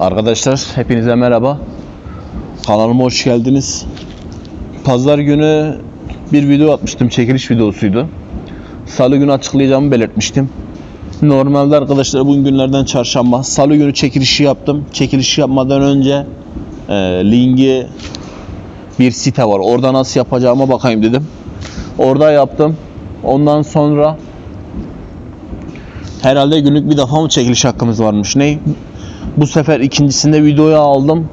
Arkadaşlar hepinize merhaba. Kanalıma hoş geldiniz. Pazar günü bir video atmıştım. Çekiliş videosuydu. Salı günü açıklayacağımı belirtmiştim. Normalde arkadaşlar bugün günlerden çarşamba. Salı günü çekilişi yaptım. Çekilişi yapmadan önce e, linki bir site var. Orada nasıl yapacağıma bakayım dedim. Orada yaptım. Ondan sonra herhalde günlük bir defa mı çekiliş hakkımız varmış? Ne? Bu sefer ikincisinde videoya aldım.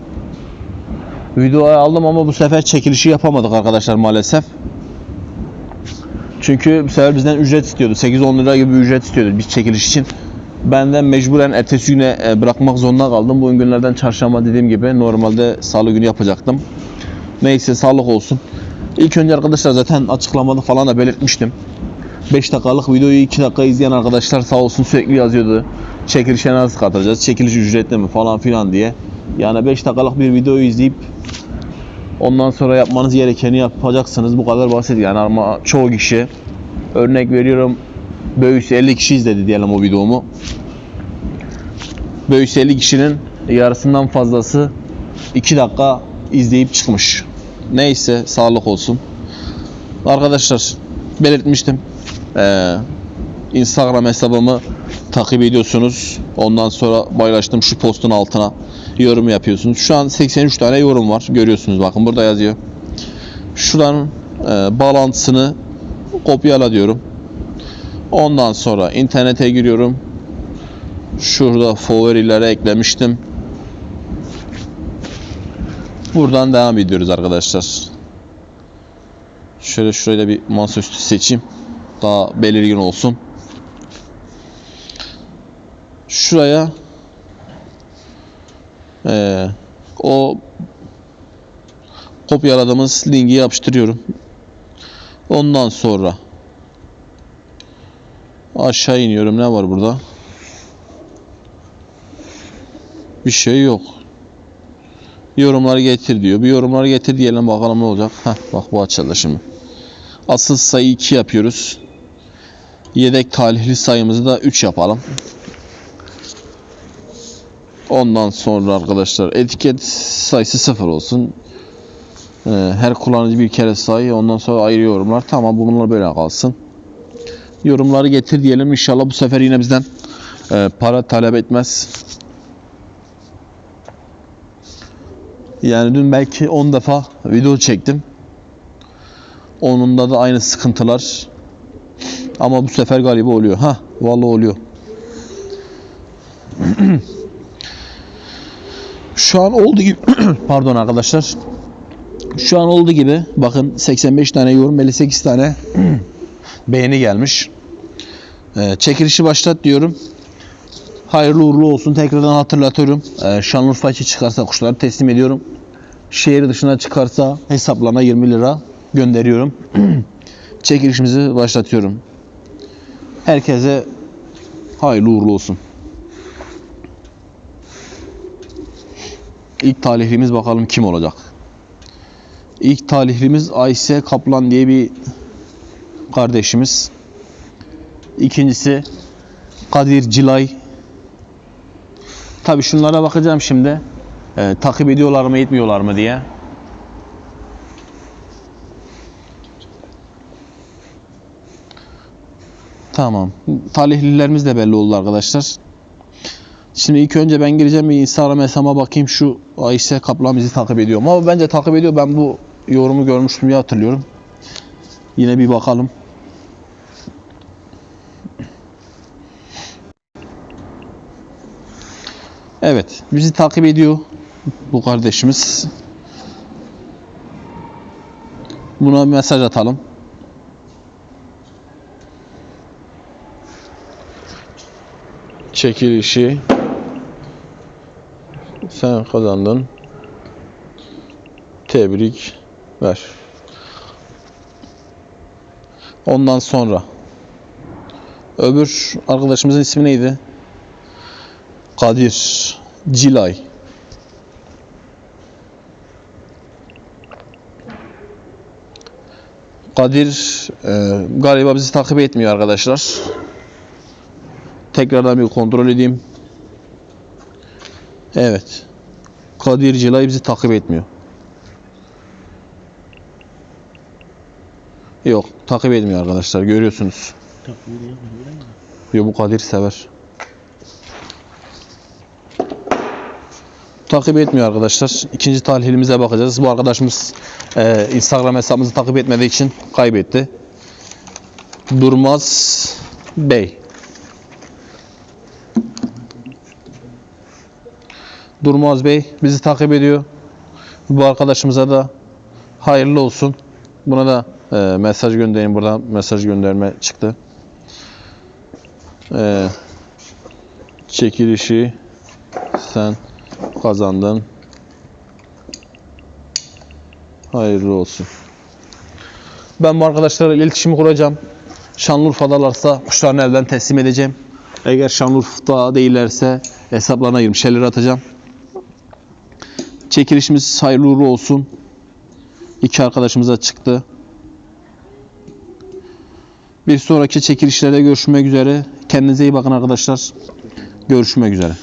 Videoya aldım ama bu sefer çekilişi yapamadık arkadaşlar maalesef. Çünkü bu sefer bizden ücret istiyordu. 8-10 lira gibi ücret istiyordu bir çekiliş için. Ben de mecburen ertesi güne e, bırakmak zorunda kaldım. Bugün günlerden çarşamba dediğim gibi normalde salı günü yapacaktım. Neyse sağlık olsun. İlk önce arkadaşlar zaten açıklamada falan da belirtmiştim. 5 dakikalık videoyu 2 dakika izleyen arkadaşlar sağ olsun sürekli yazıyordu. Çekilişe nasıl katılacağız? Çekiliş ücretli mi falan filan diye. Yani 5 dakikalık bir videoyu izleyip ondan sonra yapmanız gerekeni yapacaksınız. Bu kadar basit yani ama çoğu kişi örnek veriyorum Böyüsü 50 kişi izledi diyelim o videomu. Böyüsü 50 kişinin yarısından fazlası 2 dakika izleyip çıkmış. Neyse sağlık olsun. Arkadaşlar belirtmiştim. Ee, Instagram hesabımı takip ediyorsunuz. Ondan sonra paylaştım şu postun altına yorum yapıyorsunuz. Şu an 83 tane yorum var. Görüyorsunuz bakın burada yazıyor. Şuranın e, bağlantısını kopyala diyorum. Ondan sonra internete giriyorum. Şurada favorilere eklemiştim. Buradan devam ediyoruz arkadaşlar. Şöyle da bir masaüstü seçeyim. Daha belirgin olsun. Şuraya eee, o kopyaladığımız linki yapıştırıyorum. Ondan sonra aşağı iniyorum. Ne var burada? Bir şey yok. Yorumları getir diyor. Bir yorumları getir diyelim bakalım ne olacak. Heh, bak bu açıldı şimdi. Asıl sayı 2 yapıyoruz. Yedek talihli sayımızı da 3 yapalım. Ondan sonra arkadaşlar etiket sayısı 0 olsun. Ee, her kullanıcı bir kere say. Ondan sonra ayrı yorumlar. Tamam bunlar böyle kalsın. Yorumları getir diyelim. İnşallah bu sefer yine bizden e, para talep etmez. Yani dün belki 10 defa video çektim. Onunda da aynı sıkıntılar. Ama bu sefer galiba oluyor. Ha, vallahi oluyor. Şu an oldu gibi pardon arkadaşlar. Şu an oldu gibi bakın 85 tane yorum 58 tane beğeni gelmiş. Ee, çekilişi başlat diyorum. Hayırlı uğurlu olsun. Tekrardan hatırlatıyorum. Ee, Şanlıurfa içi çıkarsa kuşları teslim ediyorum. Şehir dışına çıkarsa hesaplarına 20 lira gönderiyorum. Çekilişimizi başlatıyorum. Herkese hayırlı uğurlu olsun. İlk talihlimiz bakalım kim olacak. İlk talihlimiz Ayse Kaplan diye bir kardeşimiz. İkincisi Kadir Cilay. Tabi şunlara bakacağım şimdi. Ee, takip ediyorlar mı etmiyorlar mı diye. Tamam. Talihlilerimiz de belli oldu arkadaşlar. Şimdi ilk önce ben gireceğim bir Instagram hesabıma bakayım şu Ayşe Kaplan bizi takip ediyor mu? Ama bence takip ediyor. Ben bu yorumu görmüştüm diye hatırlıyorum. Yine bir bakalım. Evet, bizi takip ediyor bu kardeşimiz. Buna bir mesaj atalım. Çekilişi sen kazandın. Tebrik ver. Ondan sonra öbür arkadaşımızın ismi neydi? Kadir Cilay. Kadir e, galiba bizi takip etmiyor arkadaşlar. Tekrardan bir kontrol edeyim. Evet. Kadir Cilay bizi takip etmiyor. Yok takip etmiyor arkadaşlar görüyorsunuz. Yo bu Kadir sever. Takip etmiyor arkadaşlar. İkinci tahlilimize bakacağız. Bu arkadaşımız e, Instagram hesabımızı takip etmediği için kaybetti. Durmaz Bey. Durmaz Bey bizi takip ediyor. Bu arkadaşımıza da hayırlı olsun. Buna da e, mesaj göndereyim. Buradan mesaj gönderme çıktı. E, çekilişi sen kazandın. Hayırlı olsun. Ben bu arkadaşlarla iletişimi kuracağım. Şanlıurfa'dalarsa kuşlarını elden teslim edeceğim. Eğer Şanlıurfa'da değillerse hesaplarına girip şeyleri atacağım. Çekilişimiz hayırlı uğurlu olsun. İki arkadaşımıza çıktı. Bir sonraki çekilişlerde görüşmek üzere. Kendinize iyi bakın arkadaşlar. Görüşmek üzere.